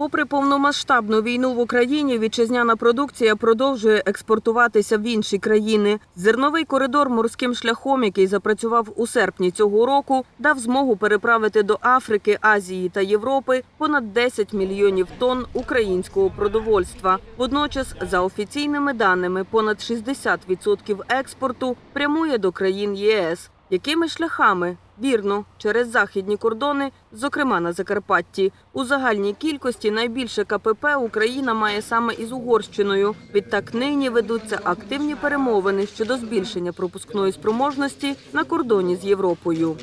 Попри повномасштабну війну в Україні, вітчизняна продукція продовжує експортуватися в інші країни. Зерновий коридор морським шляхом, який запрацював у серпні цього року, дав змогу переправити до Африки, Азії та Європи понад 10 мільйонів тонн українського продовольства. Водночас, за офіційними даними, понад 60% експорту прямує до країн ЄС. Якими шляхами? Вірно, через західні кордони, зокрема на Закарпатті. У загальній кількості найбільше КПП Україна має саме із Угорщиною. Відтак нині ведуться активні перемовини щодо збільшення пропускної спроможності на кордоні з Європою.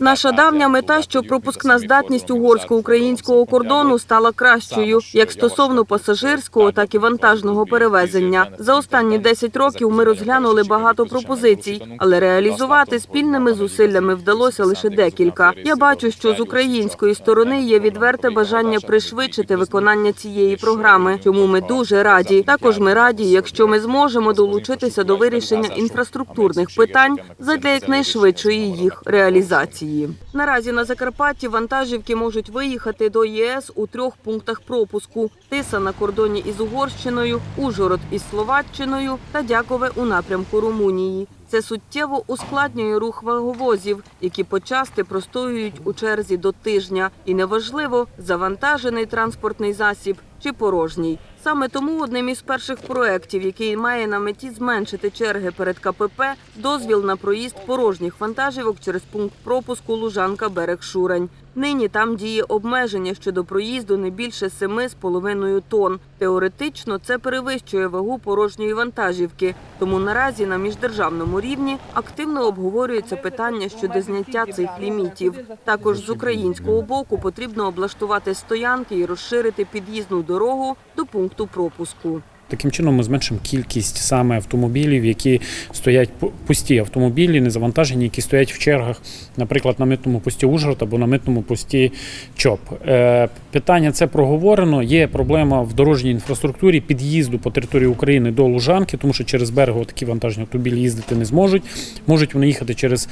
Наша давня мета, щоб пропускна здатність угорсько-українського кордону стала кращою, як стосовно пасажирського, так і вантажного перевезення. За останні 10 років ми розглянули багато пропозицій, але реалізувати спільними зусиллями вдалося лише декілька. Я бачу, що з української сторони є відверте бажання пришвидшити виконання цієї програми. Чому ми дуже раді. Також ми раді, якщо ми зможемо долучитися до вирішення інфраструктурних питань задля якнайшвидшої їх реалізації. Наразі на Закарпатті вантажівки можуть виїхати до ЄС у трьох пунктах пропуску: Тиса на кордоні із Угорщиною, Ужгород із Словаччиною та Дякове у напрямку Румунії. Це суттєво ускладнює рух ваговозів, які почасти простоюють у черзі до тижня, і неважливо, завантажений транспортний засіб чи порожній. Саме тому одним із перших проєктів, який має на меті зменшити черги перед КПП, дозвіл на проїзд порожніх вантажівок через пункт пропуску Лужанка Берег Шурань. Нині там діє обмеження щодо проїзду не більше 7,5 тонн. Теоретично це перевищує вагу порожньої вантажівки. Тому наразі на міждержавному рівні активно обговорюється питання щодо зняття цих лімітів. Також з українського боку потрібно облаштувати стоянки і розширити під'їзну дорогу до пункту пропуску. Таким чином ми зменшимо кількість саме автомобілів, які стоять пу- пусті автомобілі, не завантажені, які стоять в чергах, наприклад, на митному пості Ужгород або на митному пості ЧОП. Е, питання це проговорено. Є проблема в дорожній інфраструктурі під'їзду по території України до Лужанки, тому що через берегово такі вантажні автомобілі їздити не зможуть. Можуть вони їхати через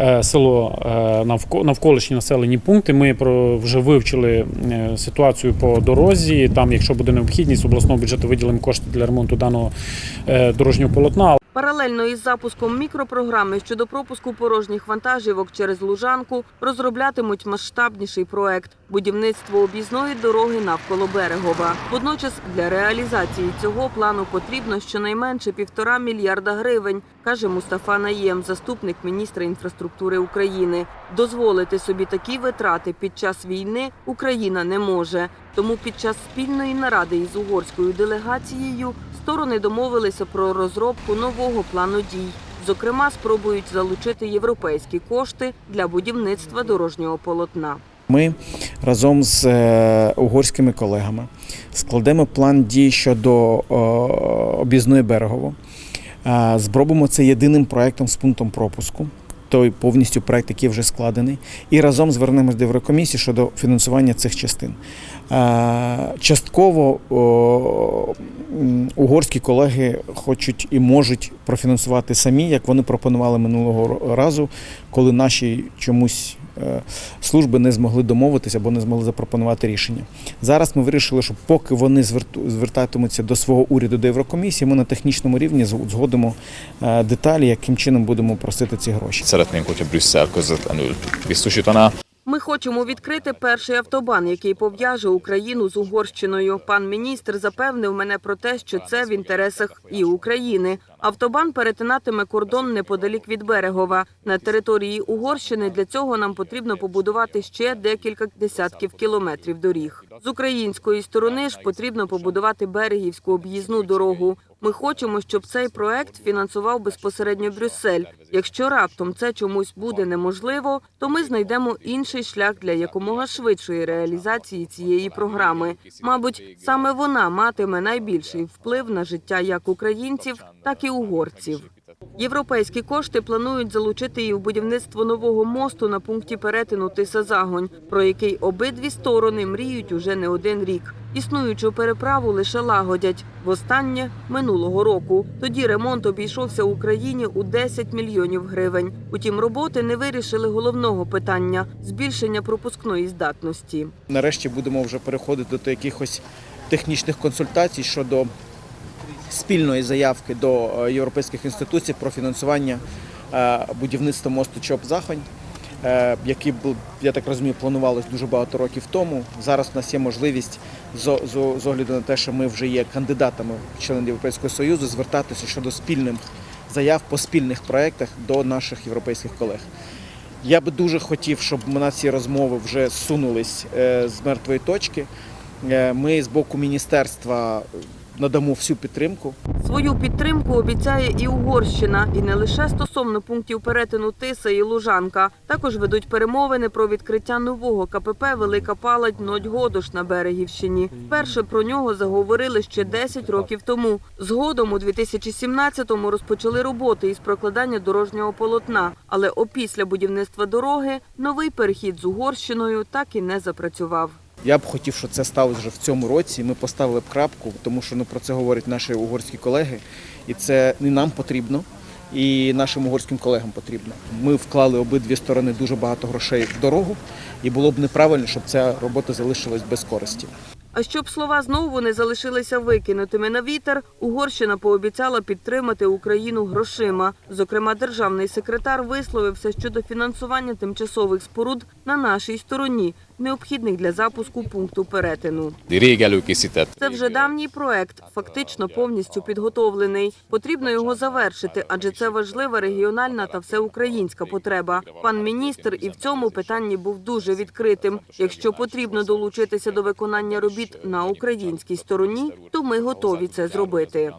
е, село е, навко- навколишні населені пункти. Ми про вже вивчили ситуацію по дорозі. Там, якщо буде необхідність, обласного бюджету виділимо кошти для ремонту даного е, дорожнього полотна. Паралельно із запуском мікропрограми щодо пропуску порожніх вантажівок через Лужанку розроблятимуть масштабніший проект будівництво об'їзної дороги навколо Берегова. Водночас для реалізації цього плану потрібно щонайменше півтора мільярда гривень, каже Мустафа Наєм, заступник міністра інфраструктури України. Дозволити собі такі витрати під час війни Україна не може. Тому під час спільної наради із угорською делегацією сторони домовилися про розробку нового плану дій. Зокрема, спробують залучити європейські кошти для будівництва дорожнього полотна. Ми разом з е, угорськими колегами складемо план дій щодо об'їзної берегово. Зробимо це єдиним проектом з пунктом пропуску. Той повністю проект, який вже складений, і разом звернемось до Єврокомісії щодо фінансування цих частин. Частково угорські колеги хочуть і можуть профінансувати самі, як вони пропонували минулого разу, коли наші чомусь служби не змогли домовитися або не змогли запропонувати рішення. Зараз ми вирішили, що поки вони звертатимуться до свого уряду до Єврокомісії, ми на технічному рівні згодимо е, деталі, яким чином будемо просити ці гроші. Szeretnénk, hogyha Brüsszel közvetlenül biztosítaná. Ми хочемо відкрити перший автобан, який пов'яже Україну з Угорщиною. Пан міністр запевнив мене про те, що це в інтересах і України. Автобан перетинатиме кордон неподалік від Берегова. На території Угорщини для цього нам потрібно побудувати ще декілька десятків кілометрів доріг. З української сторони ж потрібно побудувати берегівську об'їзну дорогу. Ми хочемо, щоб цей проект фінансував безпосередньо Брюссель. Якщо раптом це чомусь буде неможливо, то ми знайдемо інший шлях для якомога швидшої реалізації цієї програми. Мабуть, саме вона матиме найбільший вплив на життя як українців, так і угорців. Європейські кошти планують залучити і в будівництво нового мосту на пункті перетину Тиса-Загонь, про який обидві сторони мріють уже не один рік. Існуючу переправу лише лагодять. Востаннє минулого року. Тоді ремонт обійшовся Україні у 10 мільйонів гривень. Утім, роботи не вирішили головного питання збільшення пропускної здатності. Нарешті будемо вже переходити до якихось технічних консультацій щодо спільної заявки до е, європейських інституцій про фінансування е, будівництва мосту чоп захонь е, який я так розумію, планувалось дуже багато років тому. Зараз у нас є можливість з, огляду на те, що ми вже є кандидатами в члени Європейського Союзу, звертатися щодо спільних заяв по спільних проєктах до наших європейських колег. Я би дуже хотів, щоб на ці розмови вже сунулись е, з мертвої точки. Е, Ми з боку міністерства надамо всю підтримку. Свою підтримку обіцяє і Угорщина, і не лише стосовно пунктів перетину Тиса і Лужанка. Також ведуть перемовини про відкриття нового КПП Велика Палать Нодьгодош на Берегівщині. Вперше про нього заговорили ще 10 років тому. Згодом у 2017-му розпочали роботи із прокладання дорожнього полотна. Але опісля будівництва дороги новий перехід з Угорщиною так і не запрацював. Я б хотів, щоб це сталося вже в цьому році. Ми поставили б крапку, тому що ну, про це говорять наші угорські колеги, і це не нам потрібно, і нашим угорським колегам потрібно. Ми вклали обидві сторони дуже багато грошей в дорогу, і було б неправильно, щоб ця робота залишилась без користі. А щоб слова знову не залишилися викинутими на вітер, Угорщина пообіцяла підтримати Україну грошима. Зокрема, державний секретар висловився щодо фінансування тимчасових споруд на нашій стороні, необхідних для запуску пункту перетину. Це вже давній проект, фактично повністю підготовлений. Потрібно його завершити, адже це важлива регіональна та всеукраїнська потреба. Пан міністр і в цьому питанні був дуже відкритим. Якщо потрібно долучитися до виконання робіт на українській стороні, то ми готові це зробити.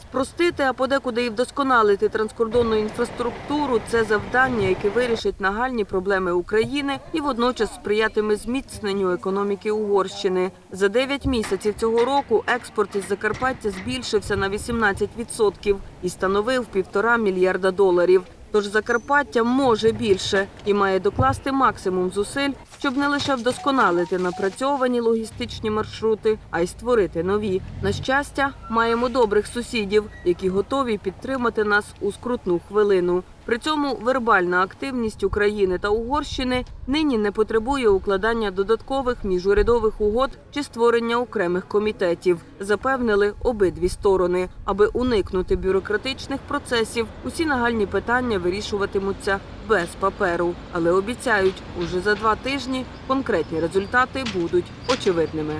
Спростити, а подекуди і вдосконалити транскордонну інфраструктуру це завдання, яке вирішить нагальні проблеми України і водночас сприятиме зміцненню економіки Угорщини. За 9 місяців цього року експорт із Закарпаття збільшився на 18% і становив півтора мільярда доларів. Тож Закарпаття може більше і має докласти максимум зусиль, щоб не лише вдосконалити напрацьовані логістичні маршрути, а й створити нові. На щастя, маємо добрих сусідів, які готові підтримати нас у скрутну хвилину. При цьому вербальна активність України та Угорщини нині не потребує укладання додаткових міжурядових угод чи створення окремих комітетів, запевнили обидві сторони. Аби уникнути бюрократичних процесів, усі нагальні питання вирішуватимуться без паперу, але обіцяють, уже за два тижні конкретні результати будуть очевидними.